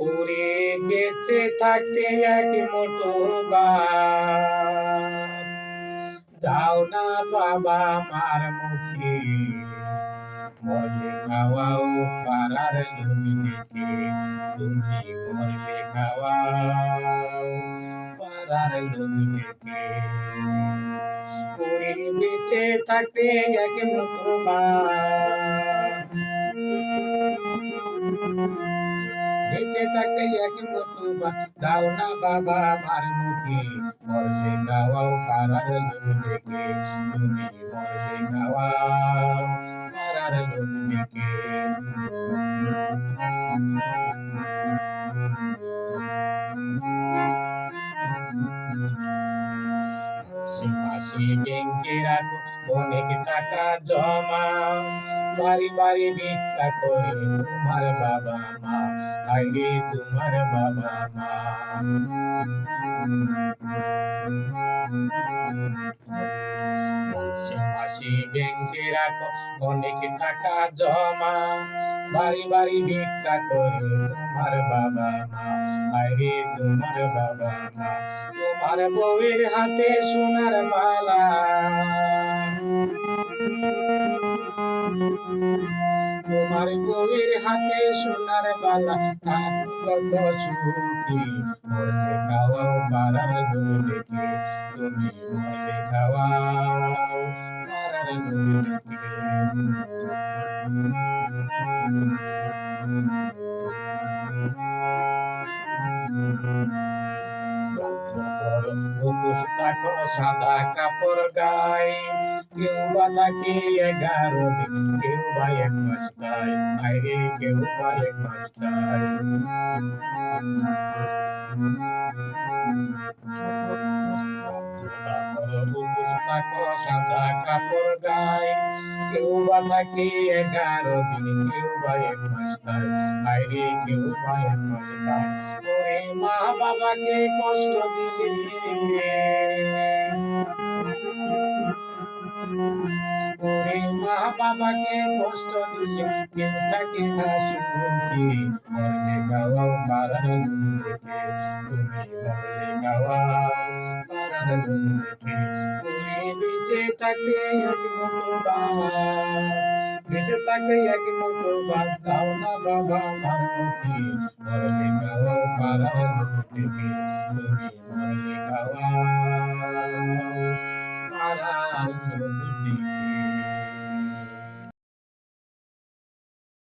ওরে বেঁচে থাকতে এক ভাত দাও না বাবা মার মুখে মরলে খাওয়াও পাড়ার লোক দেখে তুমি মরলে খাওয়াও পাড়ার লোক দেখে ওরে বেঁচে থাকতে এক মুঠো ভাত বেঁচে থাকতে এক মুঠো দাও না বাবা আমার মুখে, মরলে খাওয়াও পাড়ার লোক তুমি মরলে খাওয়াও পাড়ার লোক ব্যাংকে রাখো অনেক টাকা জমা। বাড়ি বাড়ি ভিক্ষা করে তোমার বাবা মা। আইরে তোমার বাবা মা। মাসে ব্যাংকে রাখো অনেক টাকা জমা। বাড়ি বাড়ি ভিক্ষা করে তোমার বাবা মা। আইরে তোমার বাবা মা। তোমার বউয়ের হাতে সোনার মালা। তোমার বউয়ের হাতে সোনার বালা তার কত সুখী মরলে খাওয়াও পাড়ার লোকে তুমি মরলে খাওয়াও পাড়ার লোকে থাকো সাদা কাপড় গায়ে কেউ বা থাকে এগারো দিন, কেউ বা এক মাস তাই আইরে কেউ বা এক মাস তাই সাদা কাপড় গায়ে কেউ বা থাকে এগারো দিন, কেউ বা এক মাস তাই আইরে কেউ বা এক মাস তাই মা বাবাকে কষ্ট দিলে। ওরে মা বাবাকে কষ্ট দিলে কেউ থাকে না সুখী। মরলে গাওয়াও লোকে তুমি মরলে গাওয়াও বেঁচে থাকতে এক মুঠো ভাত বেঁচে থাকতে এক মুঠো ভাত দাও না বাবা আমার মুখে। মরলে খাওয়াও পাড়ার লোকটিকে তুমি মরলে খাওয়াও পাড়ার লোকটিকে